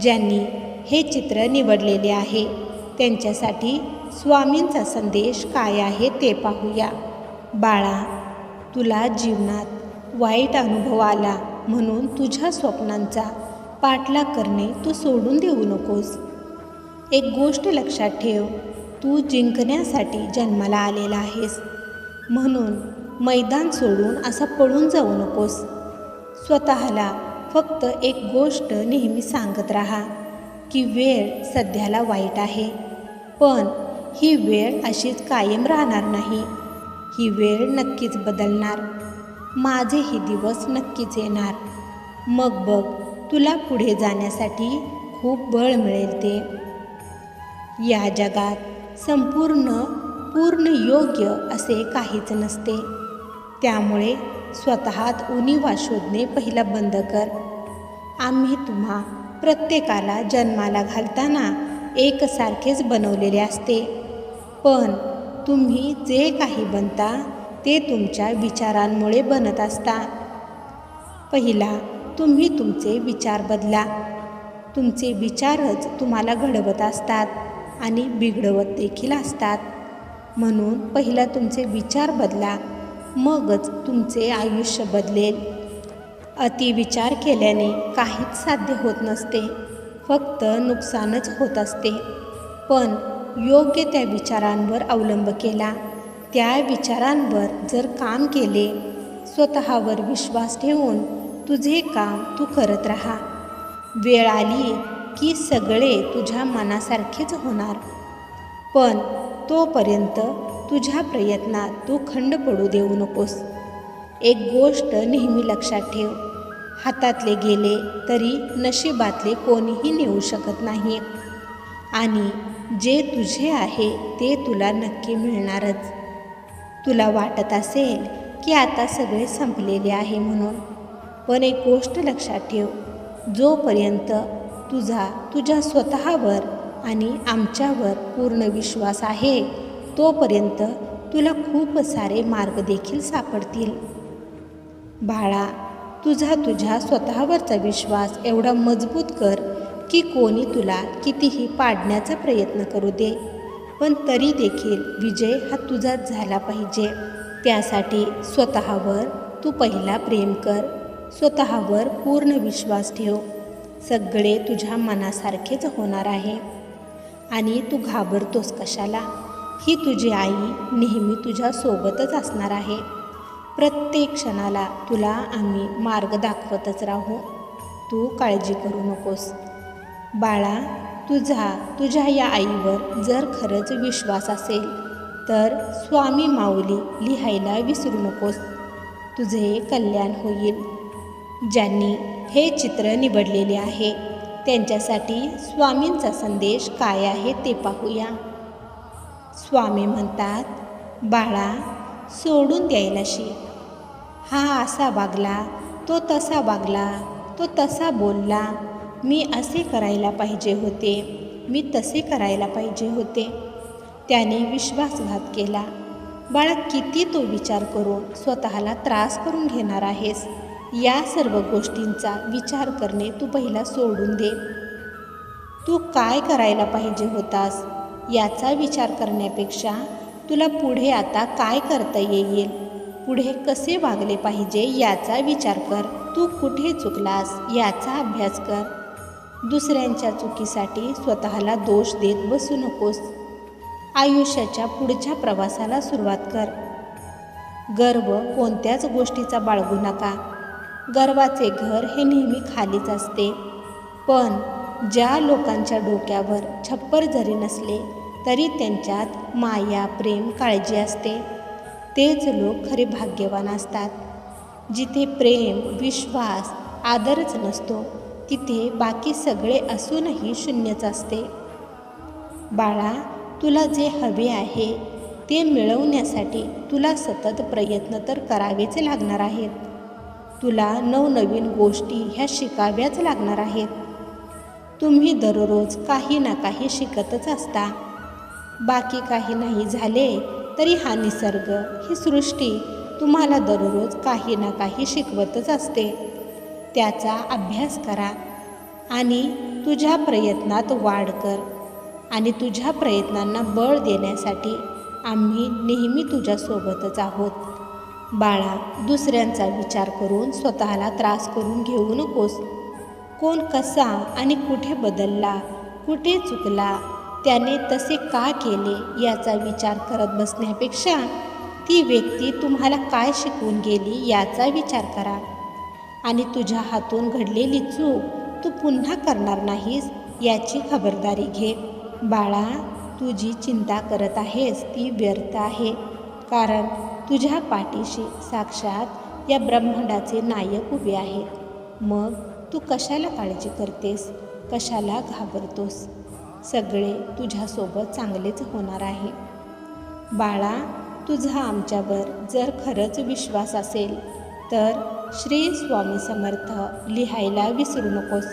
ज्यांनी हे चित्र निवडलेले आहे त्यांच्यासाठी स्वामींचा संदेश काय आहे ते पाहूया. बाळा तुला जीवनात वाईट अनुभव आला म्हणून तुझ्या स्वप्नांचा पाठलाग करणे तू सोडून देऊ नकोस. एक गोष्ट लक्षात ठेव तू जिंकण्यासाठी जन्माला आलेला आहेस. म्हणून मैदान सोडून असा पळून जाऊ नकोस. स्वतःला फक्त एक गोष्ट नेहमी सांगत राहा की वेळ सध्याला वाईट आहे. पण ही वेळ अशीच कायम राहणार नाही. ही वेळ नक्कीच बदलणार. माझेही दिवस नक्कीच येणार. मग बघ तुला पुढे जाण्यासाठी खूप बळ मिळेल ते. या जगात संपूर्ण पूर्ण योग्य असे काहीच नसते. त्यामुळे स्वतःत उणीवा शोधणे पहिला बंद कर. आम्ही तुम्हा प्रत्येकाला जन्माला घालताना एकसारखेच बनवलेले असते. पण तुम्ही जे काही बनता ते तुमच्या विचारांमुळे बनत असता. पहिला तुम्ही तुमचे विचार बदला. तुमचे विचारच तुम्हाला घडवत असतात आणि बिघडवत देखील असतात. म्हणून पहिला तुमचे विचार बदला मगच तुमचे आयुष्य बदलेल. अतिविचार केल्याने काहीच साध्य होत नसते. फक्त नुकसानच होत असते. पण योग्य त्या विचारांवर अवलंब केला. त्या विचारांवर जर काम केले स्वतःवर विश्वास ठेवून तुझे काम तू करत राहा. वेळ आली की सगळे तुझ्या मनासारखेच होणार. पण तोपर्यंत तुझ्या प्रयत्नात तू खंड पडू देऊ नकोस. एक गोष्ट नेहमी लक्षात ठेव. हातातले गेले तरी नशिबातले कोणीही नेऊ शकत नाही. आणि जे तुझे आहे ते तुला नक्की मिळणारच. तुला वाटत असेल की आता सगळे संपलेले आहे म्हणून. पण एक गोष्ट लक्षात ठेव. जोपर्यंत तुझा तुझ्या स्वतःवर आणि आमच्यावर पूर्ण विश्वास आहे तोपर्यंत तुला खूप सारे मार्ग देखील सापडतील. बाळा तुझा तुझ्या स्वतःवरचा विश्वास एवढा मजबूत कर की कोणी तुला कितीही पाडण्याचा प्रयत्न करू दे. पण तरी देखील विजय हा तुझाच झाला पाहिजे. त्यासाठी स्वतःवर तू पहिला प्रेम कर. स्वतःवर पूर्ण विश्वास ठेव. सगळे तुझ्या मनासारखेच होणार आहे. आणि तू घाबरतोस कशाला? ही तुझी आई नेहमी तुझ्यासोबतच असणार आहे. प्रत्येक क्षणाला तुला आम्ही मार्ग दाखवतच राहू. तू काळजी करू नकोस. बाळा तुझा तुझ्या या आईवर जर खरंच विश्वास असेल तर स्वामी माऊली लिहायला विसरू नकोस. तुझे कल्याण होईल. ज्यांनी हे चित्र निवडलेले आहे त्यांच्यासाठी स्वामींचा संदेश काय आहे ते पाहूया. स्वामी म्हणतात बाळा सोडून द्यायला शिक हा असा वागला तो तसा वागला तो तसा बोलला मी असे करायला पाहिजे होते मी तसे करायला पाहिजे होते. त्याने विश्वासघात केला. बाळा किती तो विचार करून स्वतःला त्रास करून घेणार आहेस? या सर्व गोष्टींचा विचार करणे तू पहिला सोडून दे. तू काय करायला पाहिजे होतास? याचा विचार करण्यापेक्षा तुला पुढे आता काय करता येईल? पुढे कसे वागले पाहिजे याचा विचार कर. तू कुठे चुकलास याचा अभ्यास कर. दुसऱ्यांच्या चुकीसाठी स्वतःला दोष देत बसू नकोस. आयुष्याच्या पुढच्या प्रवासाला सुरुवात कर. गर्व कोणत्याच गोष्टीचा बाळगू नका. गर्वाचे घर हे नेहमी खालीच असते. पण ज्या लोकांच्या डोक्यावर छप्पर जरी नसले तरी त्यांच्यात माया प्रेम काळजी असते. तेच लोक खरे भाग्यवान असतात. जिथे प्रेम विश्वास आदरच नसतो तिथे बाकी सगळे असूनही शून्यच असते. बाळा तुला जे हवे आहे ते मिळवण्यासाठी तुला सतत प्रयत्न तर करावेच लागणार आहेत. तुला नवनवीन गोष्टी ह्या शिकाव्याच लागणार आहेत. तुम्ही दररोज काही ना काही शिकतच असता. बाकी काही नाही झाले तरी हा निसर्ग ही सृष्टी तुम्हाला दररोज काही ना काही शिकवतच असते. त्याचा अभ्यास करा आणि तुझ्या प्रयत्नात वाढ कर आणि तुझ्या प्रयत्नांना बळ देण्यासाठी आम्ही नेहमी तुझ्यासोबतच आहोत. बाळा दुसऱ्यांचा विचार करून स्वतःला त्रास करून घेऊ नकोस. कोण कसा आणि कुठे बदलला कुठे चुकला त्याने तसे का केले याचा विचार करत बसण्यापेक्षा ती व्यक्ती तुम्हाला काय शिकवून गेली याचा विचार करा. आणि तुझ्या हातून घडलेली चूक तू पुन्हा करणार नाहीस याची खबरदारी घे. बाळा तू जी चिंता करत आहेस ती व्यर्थ आहे. कारण तुझ्या पाठीशी साक्षात या ब्रह्मांडाचे नायक उभे आहेत. मग तू कशाला काळजी करतेस? कशाला घाबरतोस? सगळे तुझ्यासोबत चांगलेच होणार आहे. बाळा तुझा आमच्यावर जर खरंच विश्वास असेल तर श्री स्वामी समर्थ लिहायला विसरू नकोस.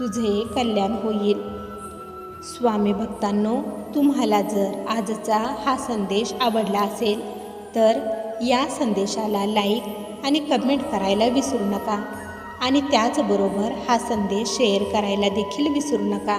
तुझे कल्याण होईल. स्वामी भक्तांनो तुम्हाला जर आजचा हा संदेश आवडला असेल तर या संदेशाला लाईक आणि कमेंट करायला विसरू नका. आणि त्याचबरोबर हा संदेश शेअर करायला देखील विसरू नका.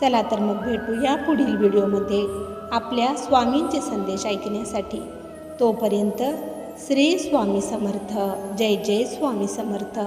चला तर मग भेटू या पुढील व्हिडिओमध्ये आपल्या स्वामींचे संदेश ऐकण्यासाठी. तोपर्यंत श्री स्वामी समर्थ. जय जय स्वामी समर्थ.